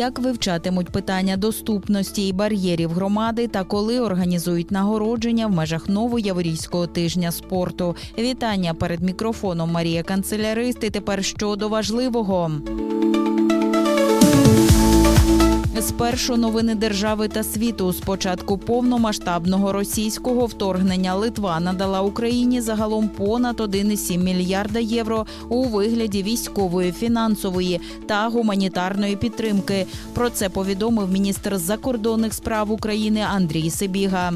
як вивчатимуть питання доступності і бар'єрів громади та коли організують нагородження в межах Новояворівського тижня спорту. Вітання перед мікрофоном Марія Канцеляристи. Тепер щодо важливого. Спершу новини держави та світу. З початку повномасштабного російського вторгнення Литва надала Україні загалом понад 1,7 мільярда євро у вигляді військової, фінансової та гуманітарної підтримки. Про це повідомив міністр закордонних справ України Андрій Сибіга.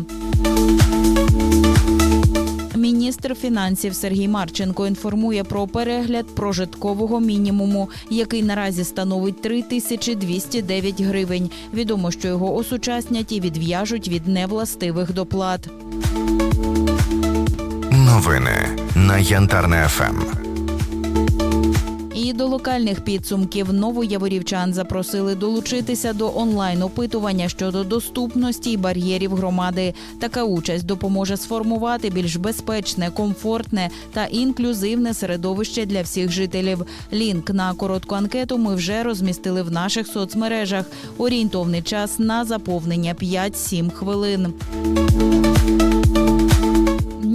Міністр фінансів Сергій Марченко інформує про перегляд прожиткового мінімуму, який наразі становить 3209 гривень. Відомо, що його осучаснять і відв'яжуть від невластивих доплат. Новини на Янтарне ФМ. До локальних підсумків новояворівчан запросили долучитися до онлайн-опитування щодо доступності і бар'єрів громади. Така участь допоможе сформувати більш безпечне, комфортне та інклюзивне середовище для всіх жителів. Лінк на коротку анкету ми вже розмістили в наших соцмережах. Орієнтовний час на заповнення 5-7 хвилин.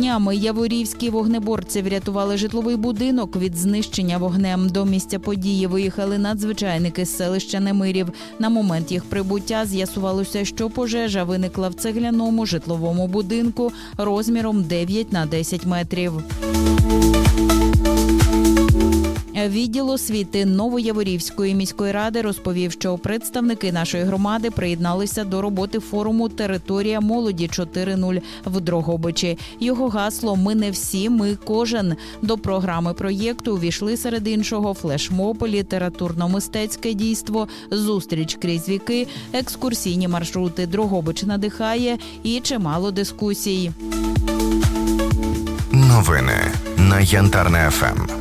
Днями яворівські вогнеборці врятували житловий будинок від знищення вогнем. До місця події виїхали надзвичайники з селища Немирів. На момент їх прибуття з'ясувалося, що пожежа виникла в цегляному житловому будинку розміром 9 на 10 метрів. Відділ освіти Новояворівської міської ради розповів, що представники нашої громади приєдналися до роботи форуму Територія молоді 4.0 в Дрогобичі. Його гасло Ми не всі, ми кожен. До програми проєкту увійшли серед іншого флешмоб, літературно-мистецьке дійство, зустріч крізь віки, екскурсійні маршрути Дрогобич надихає і чимало дискусій. Новини на Янтарне ФМ.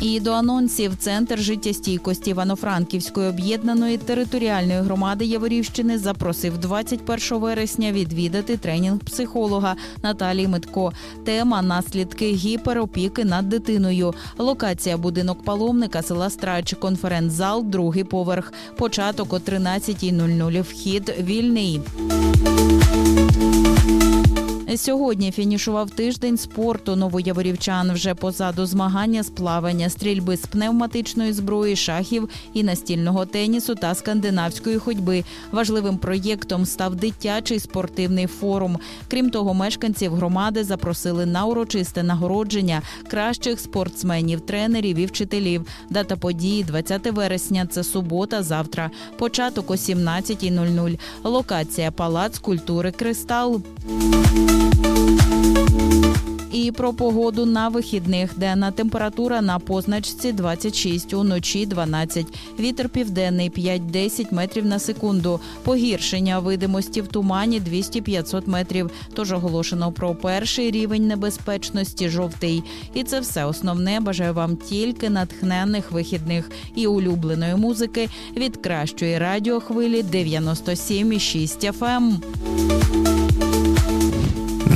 І до анонсів центр життєстійкості Івано-Франківської об'єднаної територіальної громади Яворівщини запросив 21 вересня відвідати тренінг психолога Наталії Митко. Тема наслідки гіперопіки над дитиною. Локація будинок паломника села Страч, конференц-зал, другий поверх. Початок о 13.00. Вхід вільний. Сьогодні фінішував тиждень спорту новояворівчан. Вже позаду змагання з плавання, стрільби з пневматичної зброї, шахів і настільного тенісу та скандинавської ходьби. Важливим проєктом став дитячий спортивний форум. Крім того, мешканців громади запросили на урочисте нагородження кращих спортсменів, тренерів і вчителів. Дата події 20 вересня. Це субота. Завтра. Початок о 17.00. Локація Палац культури Кристал. І про погоду на вихідних, денна температура на позначці 26, уночі 12. Вітер південний 5-10 метрів на секунду. Погіршення видимості в тумані 200-500 метрів. Тож оголошено про перший рівень небезпечності жовтий. І це все основне. Бажаю вам тільки натхненних вихідних і улюбленої музики від кращої радіохвилі 97,6 FM.